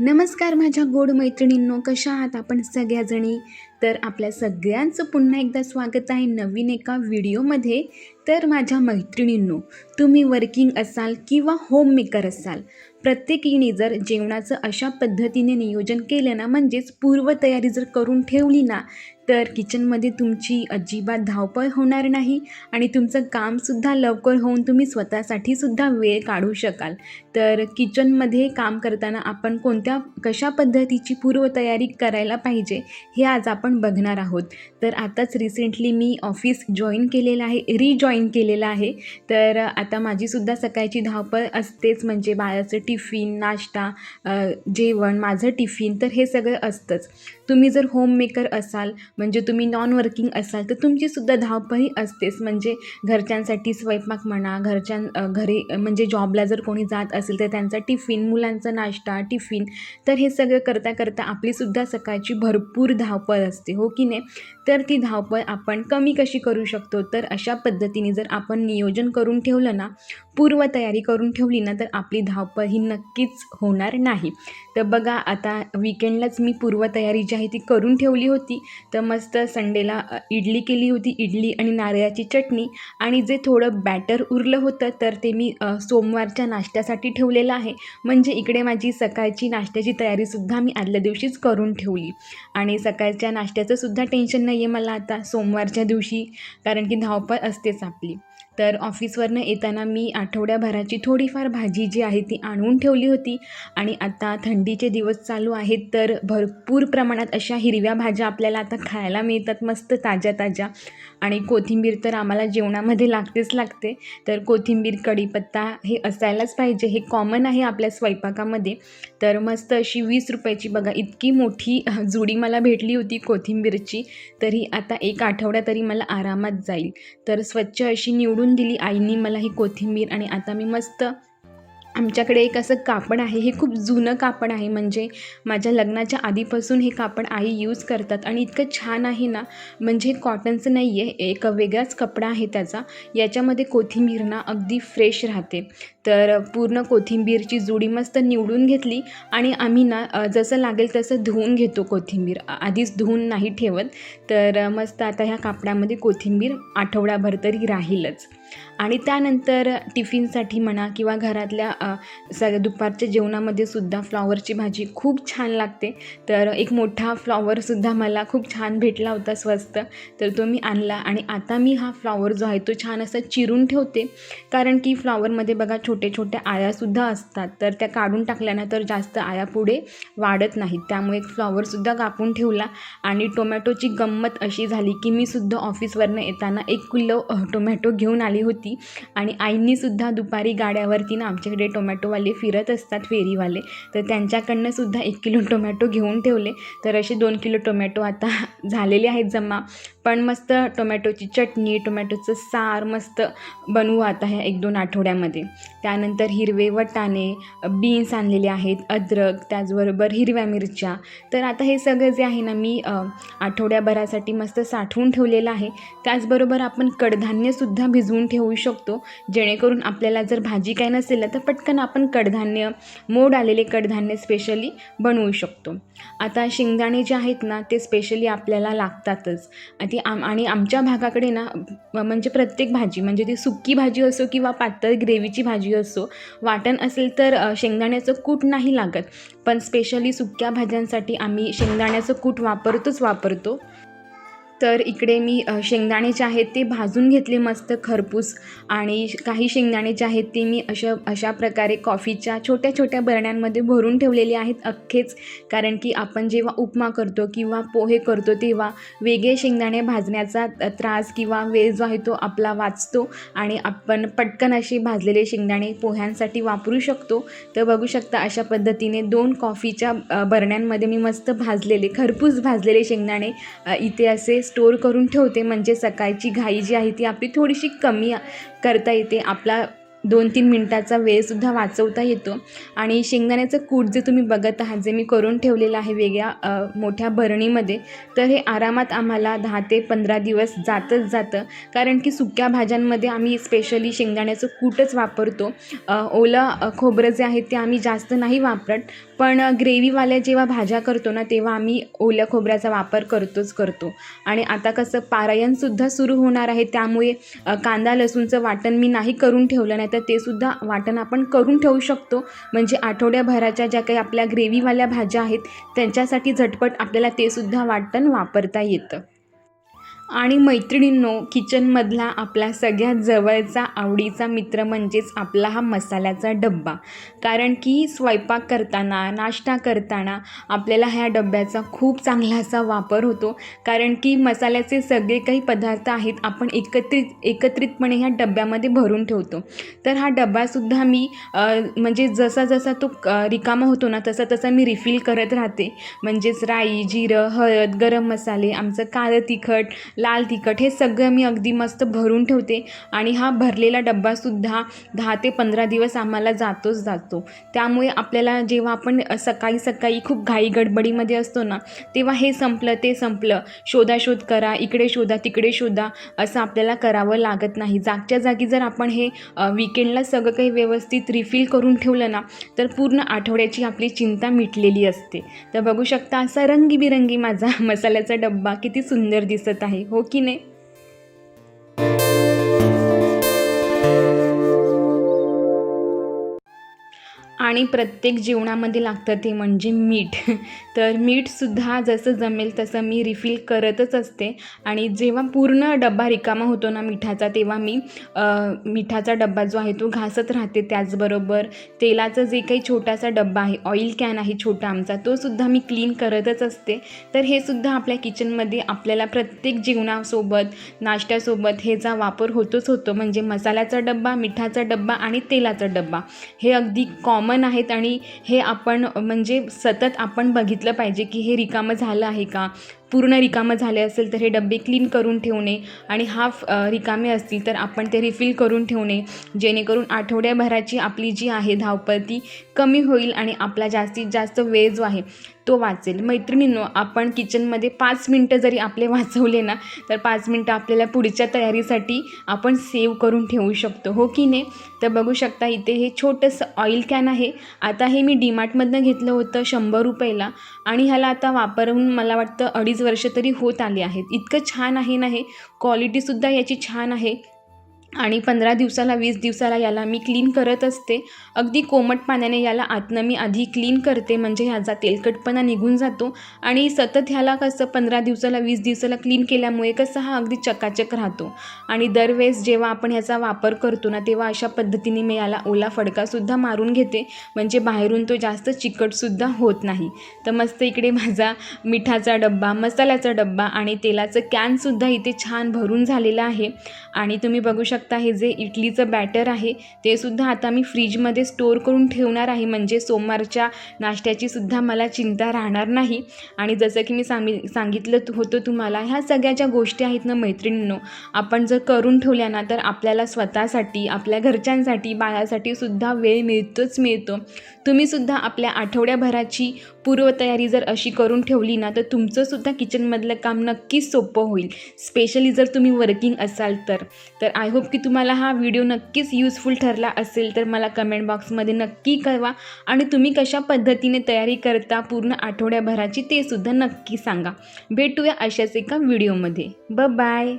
नमस्कार माझ्या गोड मैत्रिणींनो कशा आहात आपण सगळ्याजणी? तर आपल्या सगळ्यांचं पुन्हा एकदा स्वागत आहे नवीन एका व्हिडिओमध्ये. तर माझ्या मैत्रिणींनो तुम्ही वर्किंग असाल किंवा होम मेकर असाल प्रत्येकीने जर जेवणाचं अशा पद्धतीने नियोजन केलं ना म्हणजेच पूर्वतयारी जर करून ठेवली ना तर किचनमध्ये तुमची अजिबात धावपळ होणार नाही आणि तुमचं कामसुद्धा लवकर होऊन तुम्ही स्वतःसाठी सुद्धा वेळ काढू शकाल. तर किचनमध्ये काम करताना आपण कोणत्या कशा पद्धतीची पूर्वतयारी करायला पाहिजे हे आज आपण आपण बघणार आहोत. तर आताच रिसेंटली मी ऑफिस जॉईन केलेलं आहे रिजॉईन केलेलं आहे. तर आता माझीसुद्धा सकाळची धावपळ असतेच. म्हणजे बाळाचं टिफिन नाश्ता जेवण माझं टिफिन तर हे सगळं असतंच. तुम्ही जर होममेकर असाल म्हणजे तुम्ही नॉन वर्किंग असाल तर तुमचीसुद्धा धावपळही असतेच. म्हणजे घरच्यांसाठी स्वयंपाक म्हणा घरच्यां घरी म्हणजे जॉबला जर कोणी जात असेल तर त्यांचा टिफिन मुलांचा नाश्ता टिफिन तर हे सगळं करता करता आपलीसुद्धा सकाळची भरपूर धावपळ असते. हो की नाही? तर ती धावपळ आपण कमी कशी करू शकतो? तर अशा पद्धतीने जर आपण नियोजन करून ठेवलं ना पूर्वतयारी करून ठेवली ना तर आपली धावपळ ही नक्कीच होणार नाही. तर बघा आता विकेंडलाच मी पूर्वतयारी जी आहे ती करून ठेवली होती. तर मस्त संडेला इडली केली होती इडली आणि नारळाची चटणी. आणि जे थोडं बॅटर उरलं होतं तर ते मी सोमवारच्या नाश्त्यासाठी ठेवलेलं आहे. म्हणजे इकडे माझी सकाळची नाश्त्याची तयारीसुद्धा मी आदल्या दिवशीच करून ठेवली. आणि सकाळच्या नाश्त्याचं सुद्धा टेन्शन नाही आहे मला आता सोमवारच्या दिवशी. कारण की धावपळ असतेच आपली. तर ऑफिसवरनं येताना मी आठवड्याभराची थोडीफार भाजी जी आहे ती आणून ठेवली होती. आणि आता थंडीचे दिवस चालू आहेत तर भरपूर प्रमाणात अशा हिरव्या भाज्या आपल्याला आता खायला मिळतात मस्त ताज्या ताज्या. आणि कोथिंबीर तर आम्हाला जेवणामध्ये लागतेच लागते. तर कोथिंबीर कढीपत्ता हे असायलाच पाहिजे. हे कॉमन आहे आपल्या स्वयंपाकामध्ये. तर मस्त अशी वीस रुपयाची बघा इतकी मोठी जुडी मला भेटली होती कोथिंबीरची. तरी आता एक आठवडा तरी मला आरामात जाईल. तर स्वच्छ अशी निवडून दिली आईनी मला ही कोथिंबीर आणि आता मी मस्त आमच्याकडे एक असं कापड आहे. हे खूप जुनं कापड आहे. म्हणजे माझ्या लग्नाच्या आधीपासून हे कापड आई यूज करतात आणि इतकं छान आहे ना. म्हणजे कॉटनचं नाही आहे एक वेगळाच कपडा आहे त्याचा. याच्यामध्ये कोथिंबीर ना अगदी फ्रेश राहते. तर पूर्ण कोथिंबीरची जुडी मस्त निवडून घेतली आणि आम्ही ना जसं लागेल तसं धुवून घेतो कोथिंबीर. आधीच धुवून नाही ठेवत. तर मस्त आता ह्या कापडामध्ये कोथिंबीर आठवडाभर तरी राहीलच. आणि त्यानंतर टिफिनसाठी म्हणा किंवा घरातल्या सगळ्या दुपारच्या जेवणामध्ये सुद्धा फ्लॉवरची भाजी खूप छान लागते. तर एक मोठा फ्लॉवरसुद्धा मला खूप छान भेटला होता स्वस्त. तर तो मी आणला आणि आता मी हा फ्लॉवर जो आहे तो छान असा चिरून ठेवते. कारण की फ्लॉवरमध्ये बघा छोटे छोट्या आळ्यासुद्धा असतात. तर त्या काढून टाकल्यानंतर जास्त आळ्या पुढे वाढत नाहीत. त्यामुळे एक फ्लॉवरसुद्धा कापून ठेवला आणि टोमॅटोची गंमत अशी झाली की मी सुद्धा ऑफिसवरनं येताना एक किलो टोमॅटो घेऊन आली होती आणि आईंनीसुद्धा दुपारी गाड्यावरती ना आमच्याकडे टोमॅटोवाले फिरत असतात फेरीवाले. तर त्यांच्याकडनं सुद्धा एक किलो टोमॅटो घेऊन ठेवले. तर असे दोन किलो टोमॅटो आता झालेले आहेत जमा. पण मस्त टोमॅटोची चटणी टोमॅटोचं सार मस्त बनवू आता ह्या एक दोन आठवड्यामध्ये. त्यानंतर हिरवे वटाणे बीन्स आणलेले आहेत अद्रक त्याचबरोबर हिरव्या मिरच्या. तर आता हे सगळं जे आहे ना मी आठवड्याभरासाठी मस्त साठवून ठेवलेलं आहे. त्याचबरोबर आपण कडधान्यसुद्धा भिजवून ठेवू शकतो. जेणेकरून आपल्याला जर भाजी काय नसेल तर पटकन आपण कडधान्य मोड आलेले कडधान्य स्पेशली बनवू शकतो. आता शेंगदाणे जे आहेत ना ते स्पेशली आपल्याला लागतातच. ती आम आणि आमच्या भागाकडे ना म्हणजे प्रत्येक भाजी म्हणजे ती सुक्की भाजी असो किंवा पातळ ग्रेव्हीची भाजी असो वाटण असेल तर शेंगदाण्याचं कूट नाही लागत. पण स्पेशली सुक्या भाज्यांसाठी आम्ही शेंगदाण्याचं कूट वापरतोच वापरतो. तर इकडे मी शेंगदाणे जे आहेत ते भाजून घेतले मस्त खरपूस आणि श- काही शेंगदाणे जे आहेत ते मी अशा अशा प्रकारे कॉफीच्या छोट्या छोट्या बरण्यांमध्ये भरून ठेवलेले आहेत अख्खेच. कारण की आपण जेव्हा उपमा करतो किंवा पोहे करतो तेव्हा वेगळे शेंगदाणे भाजण्याचा त्रास किंवा वेळ जो आहे तो आपला वाचतो आणि आपण पटकन असे भाजलेले शेंगदाणे पोह्यांसाठी वापरू शकतो. तर बघू शकता अशा पद्धतीने दोन कॉफीच्या बरण्यांमध्ये मी मस्त भाजलेले खरपूस भाजलेले शेंगदाणे इथे असे स्टोर करून ठेवते. म्हणजे सकाळची घाई जी आहे ती आपली थोडीशी कमी करता येते. आपला दोन तीन मिनटाचा वेळसुद्धा वाचवता येतो. आणि शेंगदाण्याचं कूट जे तुम्ही बघत आहात जे मी करून ठेवलेलं आहे वेगळ्या मोठ्या भरणीमध्ये तर हे आरामात आम्हाला दहा ते पंधरा दिवस जातच जातं. कारण की सुक्या भाज्यांमध्ये आम्ही स्पेशली शेंगदाण्याचं कूटच वापरतो. ओलं खोबरं जे आहे ते आम्ही जास्त नाही वापरत. पण ग्रेव्हीवाल्या जेव्हा भाज्या करतो ना तेव्हा आम्ही ओल्या खोबऱ्याचा वापर करतोच करतो. आणि आता कसं पारायणसुद्धा सुरू होणार आहे त्यामुळे कांदा लसूणचं वाटण मी नाही करून ठेवलं नाही तर तेसुद्धा वाटण आपण करून ठेवू शकतो. म्हणजे आठवड्याभराच्या ज्या काही आपल्या ग्रेव्हीवाल्या भाज्या आहेत त्यांच्यासाठी झटपट आपल्याला तेसुद्धा वाटण वापरता येतं. आणि मैत्रिणींनो किचनमधला आपला सगळ्यात जवळचा आवडीचा मित्र म्हणजेच आपला हा मसाल्याचा डब्बा. कारण की स्वयंपाक करताना नाश्ता करताना आपल्याला ह्या डब्याचा खूप चांगला असा वापर होतो. कारण की मसाल्याचे सगळे काही पदार्थ आहेत आपण एकत्रित एकत्रितपणे ह्या डब्यामध्ये भरून ठेवतो. तर हा डब्बासुद्धा मी म्हणजे जसा जसा तो क- रिकामा होतो ना तसा तसा मी रिफिल करत राहते. म्हणजेच राई जिरं हळद गरम मसाले आमचं काळं तिखट लाल तिखट हे सगळं मी अगदी मस्त भरून ठेवते. आणि हा भरलेला डब्बासुद्धा दहा ते पंधरा दिवस आम्हाला जातोच जातो. त्यामुळे आपल्याला जेव्हा आपण सकाळी सकाळी खूप घाई गडबडीमध्ये असतो ना तेव्हा हे संपलं ते संपलं. शोधाशोध करा इकडे शोधा तिकडे शोधा असं आपल्याला करावं लागत नाही. जागच्या जागी जर आपण हे विकेंडला सगळं काही व्यवस्थित रिफिल करून ठेवलं ना तर पूर्ण आठवड्याची आपली चिंता मिटलेली असते. तर बघू शकता असा रंगीबिरंगी माझा मसाल्याचा डब्बा किती सुंदर दिसत आहे. हो की नाही? आणि प्रत्येक जेवणामध्ये लागतं ते म्हणजे मीठ. तर मीठसुद्धा जसं जमेल तसं मी रिफिल करतच असते. आणि जेव्हा पूर्ण डब्बा रिकामा होतो ना मिठाचा तेव्हा मी मिठाचा डब्बा जो आहे तो घासत राहते. त्याचबरोबर तेलाचं जे काही छोटासा डब्बा आहे ऑइल कॅन आहे छोटा आमचा तो सुद्धा मी क्लीन करतच असते. तर हे सुद्धा आपल्या किचनमध्ये आपल्याला प्रत्येक जेवणासोबत नाश्त्यासोबत ह्याचा वापर होतोच होतो. म्हणजे मसाल्याचा डब्बा मिठाचा डब्बा आणि तेलाचा डब्बा. हे अगदी कॉमन आहेत आणि हे आपण म्हणजे सतत आपण बघितलं पाहिजे की हे रिकामं झालं आहे का? पूर्ण रिकामं झाले असेल तर हे डबे क्लीन करून ठेवणे आणि हाफ रिकामे असतील तर आपण ते रिफिल करून ठेवणे. जेणेकरून आठवड्याभराची आपली जी आहे धावपळ ती कमी होईल आणि आपला जास्तीत जास्त वेळ जो आहे तो वाचेल. मैत्रिणींनो आपण किचनमध्ये पाच मिनटं जरी आपले वाचवले ना तर पाच मिनटं आपल्याला पुढच्या तयारीसाठी आपण सेव्ह करून ठेवू शकतो. हो की नाही? तर बघू शकता इथे हे छोटंसं ऑइल कॅन आहे. आता हे मी डीमार्टमधनं घेतलं होतं शंभर रुपयाला आणि ह्याला आता वापरून मला वाटतं अडीच वर्ष तरी होत आले आहेत. इतकं छान आहे ना हे? क्वालिटीसुद्धा याची छान आहे. आणि पंधरा दिवसाला वीस दिवसाला याला मी क्लीन करत असते. अगदी कोमट पाण्याने याला आतनं मी आधी क्लीन करते म्हणजे ह्याचा तेलकटपणा निघून जातो. आणि सतत ह्याला कसं पंधरा दिवसाला वीस दिवसाला क्लीन केल्यामुळे कसं हा अगदी चकाचक राहतो. आणि दरवेळेस जेव्हा आपण ह्याचा वापर करतो ना तेव्हा अशा पद्धतीने मी याला ओला फडकासुद्धा मारून घेते. म्हणजे बाहेरून तो जास्त चिकटसुद्धा होत नाही. तर मस्त इकडे माझा मिठाचा डब्बा मसाल्याचा डब्बा आणि तेलाचं कॅनसुद्धा इथे छान भरून झालेलं आहे. आणि तुम्ही बघू शकता हे जे इडलीचं बॅटर आहे ते सुद्धा आता मी फ्रीजमध्ये स्टोअर करून ठेवणार आहे. म्हणजे सोमवारच्या नाश्त्याची सुद्धा मला चिंता राहणार नाही. आणि जसं की मी सांगि सांगितलं होतं तुम्हाला ह्या सगळ्या ज्या गोष्टी आहेत ना मैत्रिणींनो आपण जर करून ठेवल्या ना तर आपल्याला स्वतःसाठी आपल्या घरच्यांसाठी बाळासाठी सुद्धा वेळ मिळतोच मिळतो. तुम्हीसुद्धा आपल्या आठवड्याभराची पूर्वतयारी जर अशी करून ठेवली ना तर तुमचंसुद्धा किचनमधलं काम नक्कीच सोपं होईल. स्पेशली जर तुम्ही वर्किंग असाल तर. तर आय होप की तुम्हाला हा व्हिडिओ नक्कीच यूजफुल ठरला असेल तर मला कमेंट बॉक्समध्ये नक्की कळवा. आणि तुम्ही कशा पद्धतीने तयारी करता पूर्ण आठवड्याभराची ते सुद्धा नक्की सांगा. भेटूया अशाच एका व्हिडिओमध्ये ब बाय